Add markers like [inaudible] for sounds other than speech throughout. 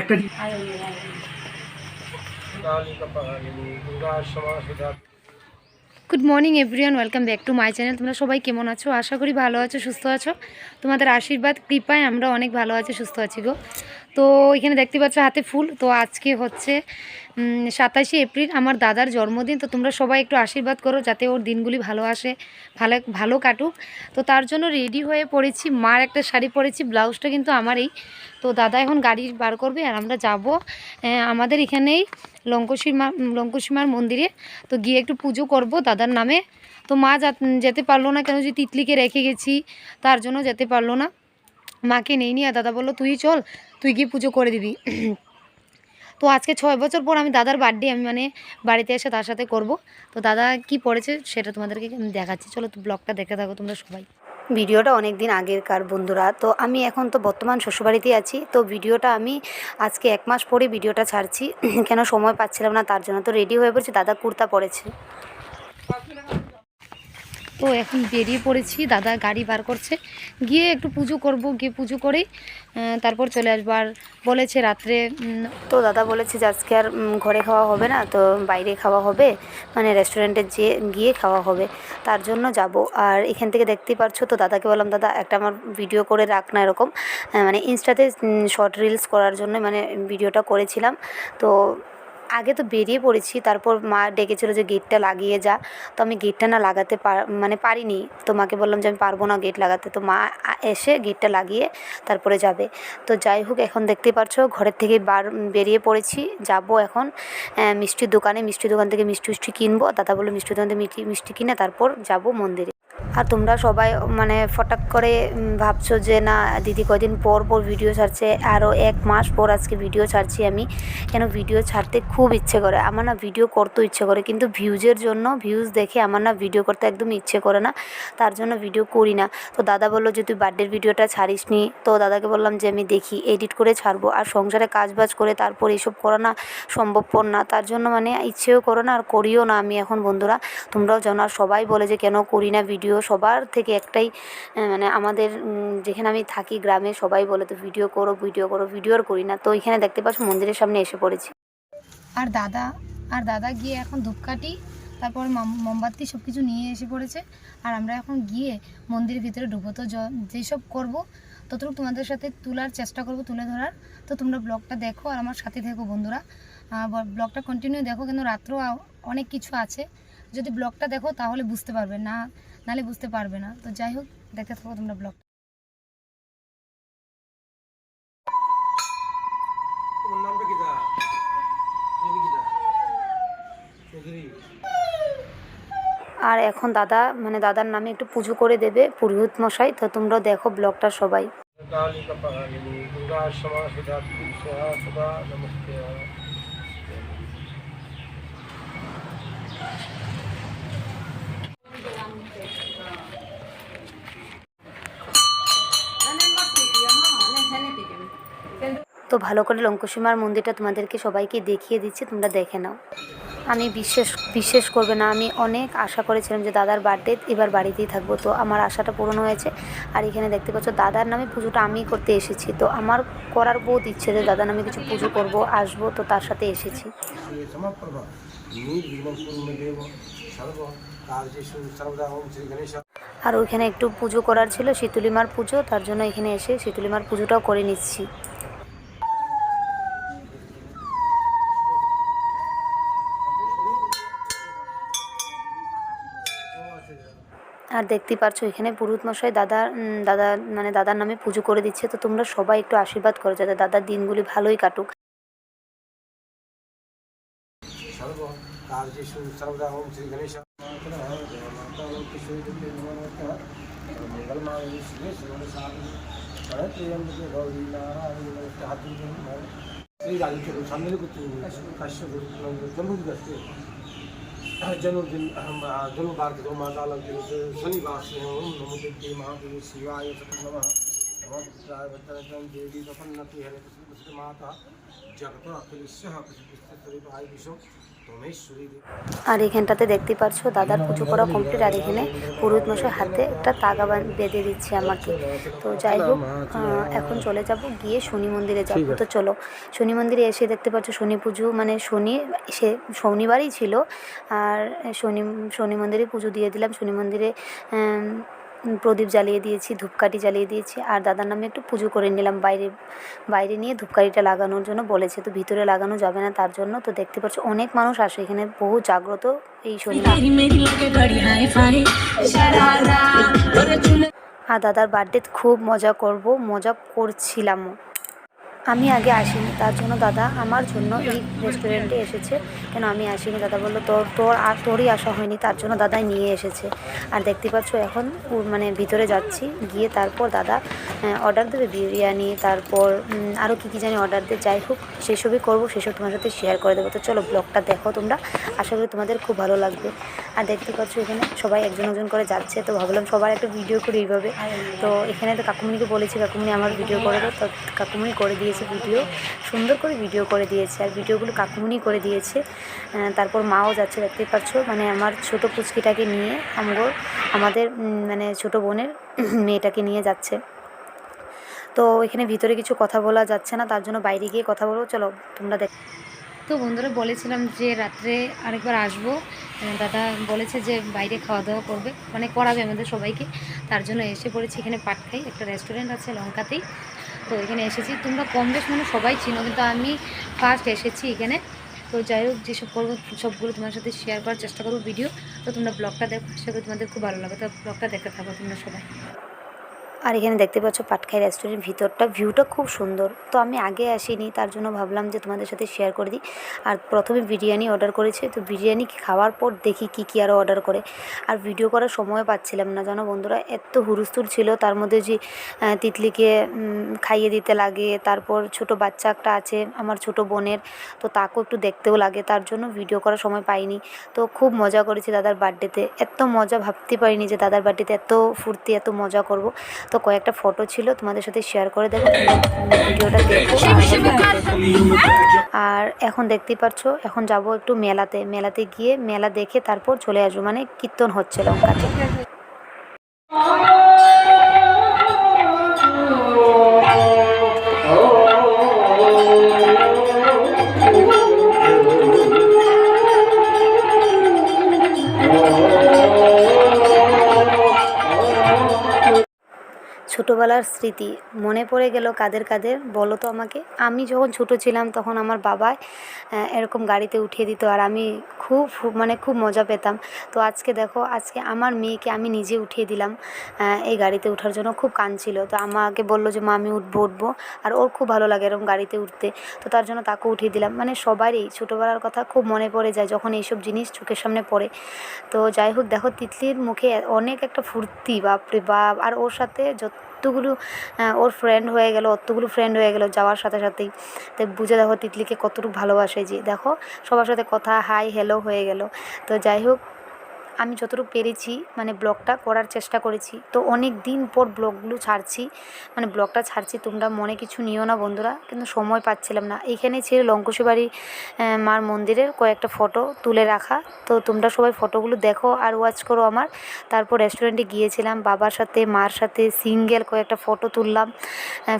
একটা good morning everyone welcome back to my channel তোমরা সবাই কেমন আছো? আশা করি ভালো আছো সুস্থ আছো। তোমাদের আশীর্বাদ কৃপায় আমরা অনেক ভালো আছি সুস্থ আছি গো। তো এখানে দেখতে পাচ্ছ হাতে ফুল। তো আজকে হচ্ছে সাতাশে এপ্রিল আমার দাদার জন্মদিন। তো তোমরা সবাই একটু আশীর্বাদ করো যাতে ওর দিনগুলি ভালো আসে, ভালো ভালো কাটুক। তো তার জন্য রেডি হয়ে পড়েছি। মার একটা শাড়ি পরেছি, ব্লাউজটা কিন্তু আমারই। তো দাদা এখন গাড়ি বার করবে আর আমরা যাব আমাদের এখানেই লঙ্কসীর মা লঙ্কসীমার মন্দিরে। তো গিয়ে একটু পুজো করব দাদার নামে। তো মা যেতে পারল না কেন যে তিতলিকে রেখে গেছি, তার জন্য যেতে পারল না। মাকে নেই নি আর দাদা বলল, তুই চল, তুই গিয়ে পুজো করে দিবি। তো আজকে ছয় বছর পর আমি দাদার বার্থডে আমি মানে বাড়িতে এসে তার সাথে করব। তো দাদা কি পড়েছে সেটা তোমাদেরকে আমি দেখাচ্ছি। চলো তো ব্লগটা দেখে থাকো তোমরা সবাই। ভিডিওটা অনেক দিন আগেরকার বন্ধুরা। তো আমি এখন তো বর্তমান শ্বশুরবাড়িতেই আছি। তো ভিডিওটা আমি আজকে এক মাস পরে ভিডিওটা ছাড়ছি। [clears throat] কেন সময় পাচ্ছিলাম না, তার জন্য তো রেডি হয়ে পড়েছি। দাদা কুর্তা পরেছে তো এখন বেরিয়ে পড়েছি, দাদা গাড়ি বার করছে। গিয়ে একটু পুজো করব, গিয়ে পুজো করেই তারপর চলে আসব। আর বলেছে রাত্রে তো দাদা বলেছে যে আজকে আর ঘরে খাওয়া হবে না, তো বাইরে খাওয়া হবে মানে রেস্টুরেন্টে যেয়ে গিয়ে খাওয়া হবে, তার জন্য যাব। আর এখান থেকে দেখতেই পারছ, তো দাদাকে বললাম, দাদা, একটা আমার ভিডিও করে রাখ না এরকম। মানে ইনস্টাতে শর্ট রিলস করার জন্য মানে ভিডিওটা করেছিলাম। তো আগে তো বেরিয়ে পড়েছি, তারপর মা ডেকেছিল যে গেটটা লাগিয়ে যা। তো আমি গেটটা না লাগাতে পার মানে পারিনি। তো মাকে বললাম যে আমি পারব না গেট লাগাতে। তো মা এসে গেটটা লাগিয়ে তারপরে যাবে। তো যাই হোক, এখন দেখতেই পারছ ঘরের থেকে বার, বেরিয়ে পড়েছি। যাব এখন মিষ্টির দোকানে। মিষ্টির দোকান থেকে মিষ্টি মিষ্টি কিনবো। দাদা বলল, মিষ্টির দোকান থেকে মিষ্টি মিষ্টি কিনে তারপর যাব মন্দিরে। আর তোমরা সবাই মানে ফটাক করে ভাবছ যে, না, দিদি কদিন পর পর ভিডিও ছাড়ছে আরও এক মাস পর আজকে ভিডিও ছাড়ছি আমি। কেন ভিডিও ছাড়তে খুব ইচ্ছে করে। আমার না ভিডিও করতেও ইচ্ছে করে, কিন্তু ভিউজের জন্য ভিউজ দেখে আমার না ভিডিও করতে একদম ইচ্ছে করে না। তার জন্য ভিডিও করি না। তো দাদা বলল যে, তুই বার্থডের ভিডিওটা ছাড়িস নি তো দাদাকে বললাম যে, আমি দেখি এডিট করে ছাড়বো। আর সংসারে কাজ বাজ করে তারপর এসব করা না সম্ভবপর না। তার জন্য মানে ইচ্ছেও করো না আর করিও না আমি এখন বন্ধুরা। তোমরাও জানো, আর সবাই বলে যে, কেন করি না ভিডিও সবার থেকে একটাই মানে আমাদের যেখানে আমি থাকি গ্রামে সবাই বলে, তো ভিডিও করো ভিডিও করো ভিডিও আর করি না। তো এখানে দেখতে পাচ্ছ মন্দিরের সামনে এসে পড়েছি। আর দাদা আর দাদা গিয়ে এখন ধূপকাঠি, তারপর মম- মোমবাতি সব কিছু নিয়ে এসে পড়েছে। আর আমরা এখন গিয়ে মন্দিরের ভিতরে ঢুকবো। তো যেসব করব, ততটুকু তোমাদের সাথে তোলার চেষ্টা করব, তুলে ধরার। তো তোমরা ব্লগটা দেখো আর আমার সাথে থেকো বন্ধুরা। ব্লগটা কন্টিনিউ দেখো, কিন্তু রাত্রেও অনেক কিছু আছে। যদি ব্লগটা দেখো, তাহলে বুঝতে পারবে না। নাহলে বুঝতে পারবে না। তো যাই হোক দেখতে থাকো তোমরা ব্লগ আর এখন দাদা মানে দাদার নামে একটু পুজো করে দেবে পুরোহিত মশাই। তো তোমরা দেখো ব্লগটা সবাই। তো ভালো করে লঙ্কুসীমার মন্দিরটা তোমাদেরকে সবাইকে দেখিয়ে দিচ্ছি, তোমরা দেখে নাও। আমি বিশ্বাস বিশ্বাস করবে না, আমি অনেক আশা করেছিলাম যে দাদার বার্থডে এবার বাড়িতেই থাকব, তো আমার আশাটা পূরণ হয়েছে। আর এখানে দেখতে পাচ্ছ, দাদার নামে পুজোটা আমি করতে এসেছি, তো আমার করার বহুত ইচ্ছে যে দাদার নামে কিছু পুজো করব, আসব, তো তার সাথে এসেছি। আর ওইখানে একটু পুজো করার ছিল, শীতলিমার পুজো, তার জন্য এখানে এসে শীতলিমার পুজোটাও করে নিচ্ছি। আর দেখতেই পারছ, এখানে পুরুত মশাই দাদা দাদা মানে দাদার নামে পুজো করে দিচ্ছে। তো তোমরা সবাই একটু আশীর্বাদ করো যাতে দাদার দিনগুলি ভালোই কাটুক। जनुद जनुारगोमा ध्वनि नमो नमोज महादेव शिवाय नम। नमः पुत्राय वचनचन देवी प्रपन्नति हरे कृष्ण कृष्ण माता जगत अखिलेश्य कृष्ण कृष्ण भाई विष्णु तो মহেশ্বরী দেবী আর এখানটাতে দেখতে পাচ্ছ দাদার পুজো করা কমপ্লিট আর এখানে পুরোহিত মশাই হাতে একটা তাগা বান- বেঁধে দিচ্ছে আমাকে তো যাই হোক আহ, এখন চলে যাব গিয়ে শনি মন্দিরে যাব তো চলো শনি মন্দিরে এসে দেখতে পাচ্ছ শনি পুজো মানে শনি সে শনিবারই ছিল আর শনি শনি মন্দিরে পুজো দিয়ে দিলাম শনি মন্দিরে উম, প্রদীপ জ্বালিয়ে দিয়েছি, ধূপকাঠি জ্বালিয়ে দিয়েছি। আর দাদার নামে একটু পুজো করে নিলাম বাইরে বাইরে নিয়ে ধূপকাঠিটা লাগানোর জন্য বলেছে। তো ভিতরে লাগানো যাবে না, তার জন্য তো দেখতে পাচ্ছ অনেক মানুষ আসে এখানে, বহু জাগ্রত এই শরীর। আর দাদার বার্থডে খুব মজা করব, মজা করছিলামও। আমি আগে আসিনি, তার জন্য দাদা আমার জন্য এই রেস্টুরেন্টে এসেছে। কেন আমি আসিনি? দাদা বলল, তোর তোর আর তোরই আসা হয়নি, তার জন্য দাদাই নিয়ে এসেছে। আর দেখতে পাচ্ছ এখন মানে ভিতরে যাচ্ছি, গিয়ে তারপর দাদা অর্ডার দেবে বিরিয়ানি, তারপর আরও কী কী জানি অর্ডার দেবে যাই হোক, সেসবই করব, সেসব তোমার সাথে শেয়ার করে দেবো। তো চলো ব্লগটা দেখো তোমরা, আশা করি তোমাদের খুব ভালো লাগবে। আর দেখতে পাচ্ছ এখানে সবাই একজন একজন করে যাচ্ছে, তো ভাবলাম সবার একটা ভিডিও করি এইভাবে। তো এখানে তো কাকুমনিকে বলেছি, কাকুমনি আমার ভিডিও করে দাও, তো কাকুমনি করে দিয়েছে। ভিডিও। সুন্দর করে ভিডিও করে দিয়েছে আর ভিডিওগুলো কাকুমুনি করে দিয়েছে। তারপর মাও যাচ্ছে, দেখতেই পাচ্ছ। মানে আমার ছোট পুচকিটাকে নিয়ে আমগো, আমাদের মানে ছোট বোনের [clears throat] মেয়েটাকে নিয়ে যাচ্ছে। তো এখানে ভিতরে কিছু কথা বলা যাচ্ছে না, তার জন্য বাইরে গিয়ে কথা বলব। চলো, তোমরা দেখ তো বন্ধুরা, বলেছিলাম যে রাত্রে আরেকবার আসব। দাদা বলেছে যে বাইরে খাওয়া দাওয়া করবে। মানে করাবে আমাদের সবাইকে। তার জন্য এসে পড়েছি এখানে পাটখাই, একটা রেস্টুরেন্ট আছে লঙ্কাতেই। তো এখানে এসেছি। তোমরা কম বেশ মানে সবাই চিনো, কিন্তু আমি ফার্স্ট এসেছি এখানে। তো যাই হোক, যেসব করব সবগুলো তোমার সাথে শেয়ার করার চেষ্টা করব ভিডিও তো তোমরা ব্লগটা দেখো করি তোমাদের খুব ভালো লাগে তো ব্লগটা দেখতে থাকো তোমরা সবাই। আর এখানে দেখতে পাচ্ছ পাটখাই রেস্টুরেন্ট ভিতরটা ভিউটা খুব সুন্দর। তো আমি আগে আসিনি, তার জন্য ভাবলাম যে তোমাদের সাথে শেয়ার করে দিই। আর প্রথমে বিরিয়ানি অর্ডার করেছি, তো বিরিয়ানি খাওয়ার পর দেখি কি কি আরও অর্ডার করে। আর ভিডিও করার সময় পাচ্ছিলাম না, জানো বন্ধুরা? এত হুরুস্তুর ছিল, তার মধ্যে যে তিতলিকে খাইয়ে দিতে লাগে, তারপর ছোট বাচ্চা একটা আছে, আমার ছোট বোনের, তো তাকেও একটু দেখতেও লাগে, তার জন্য ভিডিও করার সময় পাইনি। তো খুব মজা করেছি দাদার বার্থডেতে এত মজা ভাবতে পারিনি যে দাদার বার্থডেতে এত ফুর্তি এত মজা করব। তো কয়েকটা ফটো ছিল তোমাদের সাথে শেয়ার করে দেবো। ভিডিওটা দেখো আর এখন দেখতেই পাচ্ছ এখন যাব একটু মেলাতে। মেলাতে গিয়ে মেলা দেখে তারপর চলে আসব মানে কীর্তন হচ্ছে লঙ্কাতে। ছোটোবেলার স্মৃতি। মনে পড়ে গেল কাদের কাদের, বলো তো আমাকে। আমি যখন ছোট ছিলাম তখন আমার বাবা এরকম গাড়িতে উঠিয়ে দিত আর আমি খুব মানে খুব মজা পেতাম। তো আজকে দেখো, আজকে আমার মেয়েকে আমি নিজে উঠিয়ে দিলাম এই গাড়িতে ওঠার জন্য খুব কাঁদছিল তো আমাকে বলল যে, মা, আমি উঠবো উঠবো। আর ওর খুব ভালো লাগে এরকম গাড়িতে উঠতে। তো তার জন্য তাকে উঠিয়ে দিলাম। মানে সবারই ছোটোবেলার কথা খুব মনে পড়ে যায় যখন এইসব জিনিস চোখের সামনে পড়ে। তো যাই হোক, দেখো তিতলির মুখে অনেক একটা ফুর্তি, বাপরে বাপ। আর ওর সাথে যতগুলো আহ, ওর ফ্রেন্ড হয়ে গেল অতগুলো ফ্রেন্ড হয়ে গেল যাওয়ার সাথে সাথেই। তো বুঝে দেখো তিতলিকে কতটুকু ভালোবাসে যে দেখো সবার সাথে কথা হাই হ্যালো হয়ে গেল। তো যাই হোক আমি যতটুকু পেরেছি মানে ব্লগটা করার চেষ্টা করেছি। তো অনেক দিন পর ব্লগগুলো ছাড়ছি। মানে ব্লগটা ছাড়ছি, তোমরা মনে কিছু নিও না বন্ধুরা, কিন্তু সময় পাচ্ছিলাম না। এখানে ছিল লঙ্কুশি বাড়ি মার মন্দিরের কয়েকটা ফটো তুলে রাখা। তো তোমরা সবাই ফটোগুলো দেখো আর ওয়াচ করো আমার। তারপর রেস্টুরেন্টে গিয়েছিলাম, বাবার সাথে, মার সাথে সিঙ্গেল কয়েকটা ফটো তুললাম।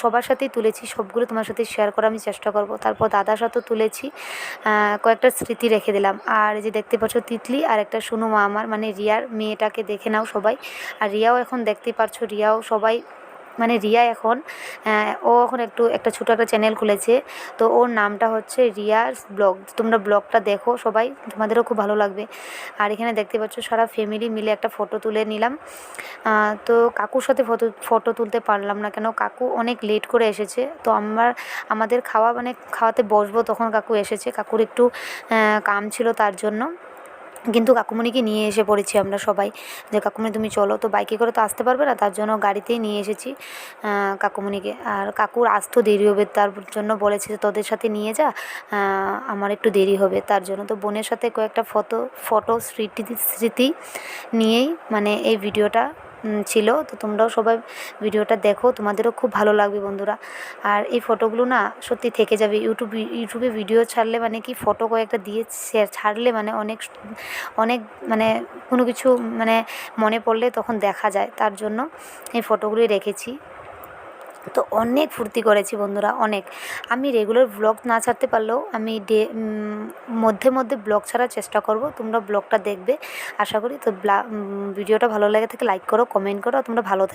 সবার সাথেই তুলেছি, সবগুলো তোমার সাথে শেয়ার করার আমি চেষ্টা করব। তারপর দাদার সাথেও তুলেছি কয়েকটা স্মৃতি রেখে দিলাম। আর যে দেখতে পাচ্ছ তিতলি, আর একটা শুনো মা আমার। মানে রিয়ার মেয়েটাকে দেখে নাও সবাই। আর রিয়াও এখন দেখতেই পারছ, রিয়াও সবাই মানে রিয়া এখন ও এখন একটু, একটা ছোটো একটা চ্যানেল খুলেছে। তো ওর নামটা হচ্ছে রিয়ার ব্লগ। তোমরা ব্লগটা দেখো সবাই, তোমাদেরও খুব ভালো লাগবে। আর এখানে দেখতে পাচ্ছ সারা ফ্যামিলি মিলে একটা ফটো তুলে নিলাম। তো কাকুর সাথে ফটো ফটো তুলতে পারলাম না কেন? কাকু অনেক লেট করে এসেছে। তো আমার, আমাদের খাওয়া মানে খাওয়াতে বসবো তখন কাকু এসেছে। কাকুর একটু কাম ছিল তার জন্য। কিন্তু কাকুমণিকে নিয়ে এসে পড়েছি আমরা সবাই। যে, কাকুমণি, তুমি চলো। তো বাইকে করে তো আসতে পারবে না, তার জন্য গাড়িতেই নিয়ে এসেছি কাকুমণিকে। আর কাকুর আসতেও দেরি হবে, তার জন্য বলেছে যে, তোদের সাথে নিয়ে যা আমার একটু দেরি হবে। তার জন্য তো বোনের সাথে কয়েকটা ফটো ফটো স্মৃতি স্মৃতি নিয়েই মানে এই ভিডিওটা ছিল। তো তোমরাও সবাই ভিডিওটা দেখো। তোমাদেরও খুব ভালো লাগবে বন্ধুরা। আর এই ফটোগুলো না সত্যি থেকে যাবে। ইউটিউব ইউটিউবে ভিডিও ছাড়লে মানে কি ফটো কয়েকটা দিয়ে ছাড়লে মানে অনেক অনেক মানে কোনো কিছু মানে মনে পড়লে তখন দেখা যায়। তার জন্য এই ফটোগুলি রেখেছি। তো অনেক ফুর্তি করেছি বন্ধুরা, অনেক। আমি রেগুলার ব্লগ না ছাড়তে পারলেও আমি ডে মধ্যে মধ্যে ব্লগ ছাড়ার চেষ্টা করব। তোমরা ব্লগটা দেখবে। আশা করি তো ভিডিওটা ভালো লাগে থাকে লাইক করো কমেন্ট করো, তোমরা ভালো থেকো